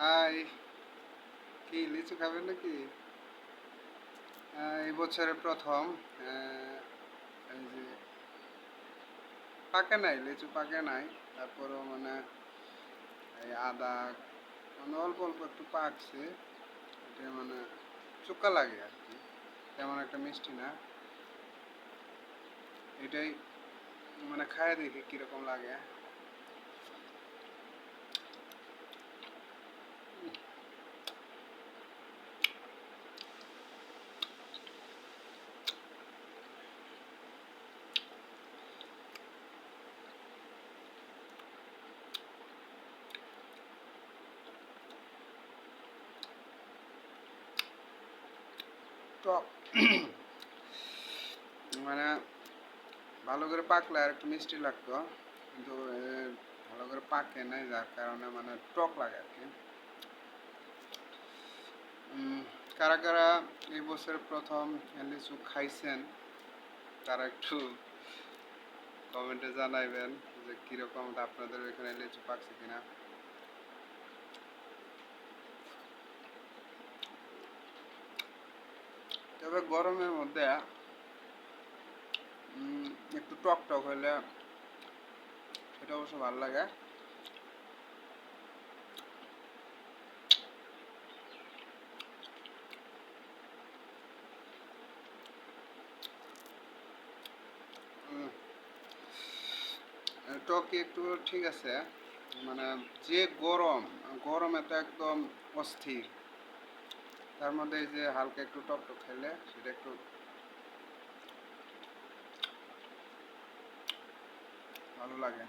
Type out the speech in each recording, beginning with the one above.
High কি, লিচু খাবেন নাকি? এই বছরের প্রথম এই যে, পাকে নাই, লিচু পাকে নাই, তারপরেও মানে এই আদা মানে অল্প অল্প একটু পাকছে, এটা মানে চুক্কা লাগে আর কি, তেমন একটা মিষ্টি না। এটাই মানে খায় দেখি কীরকম লাগে। টক। মানে ভালো করে পাকলে আর একটু মিষ্টি লাগতো, কিন্তু ভালো করে পাকে নাই যার কারণে মানে টক লাগে আর কি। কারা কারা এই বছর প্রথম লিচু খাইছেন, তারা একটু কমেন্টে জানাইবেন যে কীরকম আপনাদের এখানে লিচু পাকছে কিনা। তবে গরমের মধ্যে একটু টক টক হলে সেটা অবশ্য ভালো লাগে। উম, একটু ঠিক আছে। মানে যে গরম গরমে তো একদম অস্থির। তার মধ্যে এই যে হালকা একটু টক টক খেলে সেটা একটু ভালো লাগে।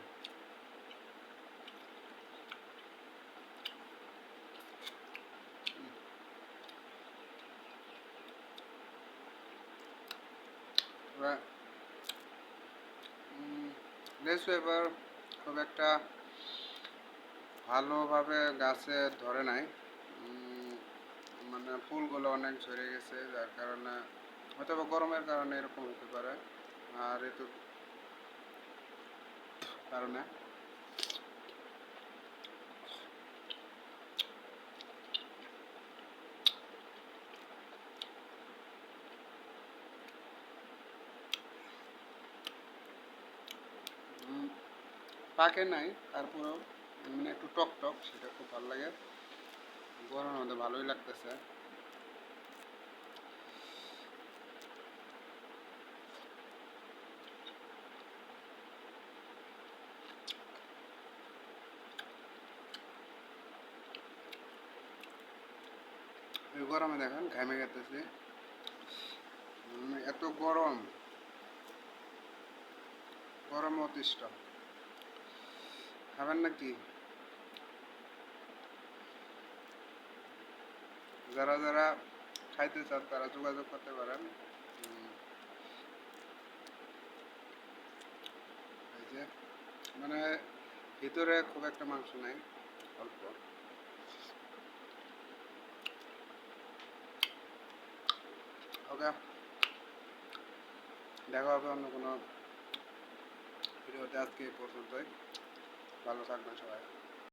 খুব একটা ভালোভাবে গাছে ধরে নাই। মানে ফুলগুলো অনেক ঝরে গেছে, যার কারণে হয়তো বা গরমের কারণে এরকম হতে পারে। আর ঋতুর কারণে। পাকে নাই, তারপরেও মানে একটু টক টক সেটা খুব ভালো লাগে। গরমের মধ্যে ভালোই লাগতেছে। গরমে দেখেন ঘামে গেতেছে। এত গরম। গরম অতিষ্ঠ। খাবেন নাকি? যারা যারা খাইতে চান, তারা যোগাযোগ করতে পারেন। মানে ভিতরে খুব একটা মাংস নাই, অল্প। ওকে। দেখা হবে অন্য কোনো ভিডিওতে আজকে পর্যন্তই। ভালো থাকবেন সবাই।